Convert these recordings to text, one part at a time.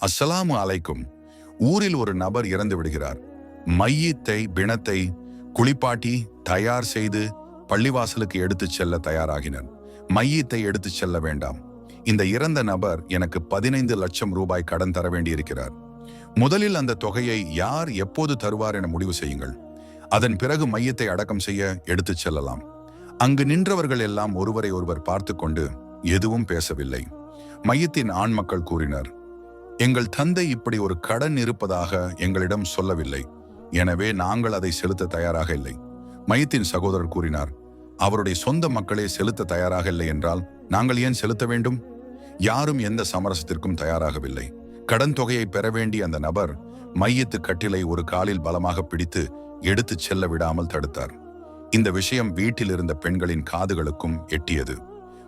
அஸ்ஸலாமு அலைக்கும். ஊரில் ஒரு நபர் இறந்து விடுகிறார். மையத்தை பிணத்தை குளிப்பாட்டி தயார் செய்து பள்ளிவாசலுக்கு எடுத்துச் செல்ல தயாராகினர். மையத்தை எடுத்துச் செல்ல வேண்டாம். இந்த இறந்த நபர் எனக்கு பதினைந்து லட்சம் ரூபாய் கடன் தர வேண்டியிருக்கிறார். முதலில் அந்த தொகையை யார் எப்போது தருவார் என முடிவு செய்யுங்கள். அதன் பிறகு மையத்தை அடக்கம் செய்ய எடுத்துச் செல்லலாம். அங்கு நின்றவர்கள் எல்லாம் ஒருவரை ஒருவர் பார்த்து கொண்டு எதுவும் பேசவில்லை. மையத்தின் ஆண் மக்கள் கூறினர் எங்கள் தந்தை இப்படி ஒரு கடன் இருப்பதாக எங்களிடம் சொல்லவில்லை. எனவே நாங்கள் அதை செலுத்த தயாராக இல்லை. மையத்தின் சகோதரர் கூறினார் அவருடைய சொந்த மக்களே செலுத்த தயாராக இல்லை என்றால் நாங்கள் ஏன் செலுத்த வேண்டும்? யாரும் எந்த சமரசத்திற்கும் தயாராகவில்லை. கடன் தொகையை பெற வேண்டிய அந்த நபர் மையத்து கட்டிலை ஒரு காலில் பலமாக பிடித்து எடுத்துச் செல்ல விடாமல் தடுத்தார். இந்த விஷயம் வீட்டில் இருந்த பெண்களின் காதுகளுக்கும் எட்டியது.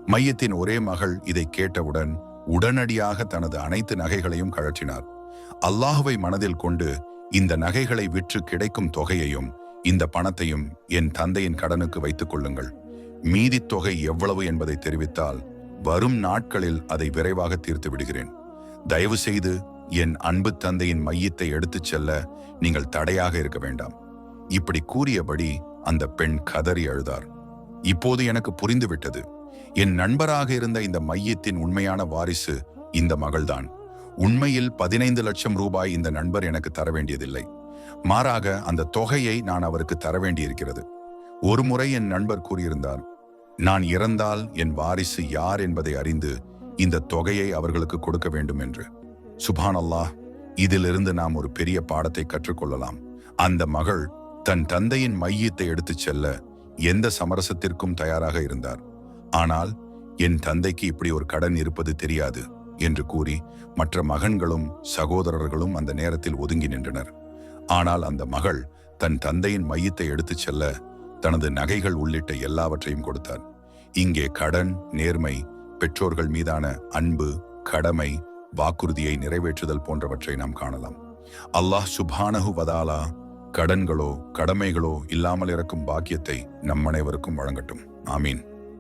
மையத்தின் ஒரே மகள் இதை கேட்டவுடன் உடனடியாக தனது அனைத்து நகைகளையும் கழற்றினார். அல்லாஹுவை மனதில் கொண்டு இந்த நகைகளை விற்று கிடைக்கும் தொகையையும் இந்த பணத்தையும் என் தந்தையின் கடனுக்கு வைத்துக் கொள்ளுங்கள். மீதித் தொகை எவ்வளவு என்பதை தெரிவித்தால் வரும் நாட்களில் அதை விரைவாக தீர்த்து விடுகிறேன். தயவு செய்து என் அன்பு தந்தையின் மையத்தை எடுத்துச் செல்ல நீங்கள் தடையாக இருக்க வேண்டாம். இப்படி கூறியபடி அந்த பெண் கதறி அழுதார். இப்போது எனக்கு புரிந்துவிட்டது. என் நண்பராக இருந்த இந்த மையத்தின் உண்மையான வாரிசு இந்த மகள்தான். உண்மையில் பதினைந்து லட்சம் ரூபாய் இந்த நண்பர் எனக்கு தர வேண்டியதில்லை. மாறாக அந்த தொகையை நான் அவருக்கு தர வேண்டியிருக்கிறது. ஒரு முறை என் நண்பர் கூறியிருந்தார் நான் இறந்தால் என் வாரிசு யார் என்பதை அறிந்து இந்த தொகையை அவர்களுக்கு கொடுக்க வேண்டும் என்று. சுபான் அல்லாஹ் இதிலிருந்து நாம் ஒரு பெரிய பாடத்தை கற்றுக்கொள்ளலாம். அந்த மகள் தன் தந்தையின் மையத்தை எடுத்துச் செல்ல எந்த சமரசத்திற்கும் தயாராக இருந்தார். ஆனால் என் தந்தைக்கு இப்படி ஒரு கடன் இருப்பது தெரியாது என்று கூறி மற்ற மகன்களும் சகோதரர்களும் அந்த நேரத்தில் ஒதுங்கி நின்றனர். ஆனால் அந்த மகள் தன் தந்தையின் மையத்தை எடுத்துச் செல்ல தனது நகைகள் உள்ளிட்ட எல்லாவற்றையும் கொடுத்தார். இங்கே கடன் நேர்மை பெற்றோர்கள் மீதான அன்பு கடமை வாக்குறுதியை நிறைவேற்றுதல் போன்றவற்றை நாம் காணலாம். அல்லாஹ் சுபானஹு வதாலா கடன்களோ கடமைகளோ இல்லாமல் இருக்கும் பாக்கியத்தை நம் அனைவருக்கும் வழங்கட்டும். ஆமீன்.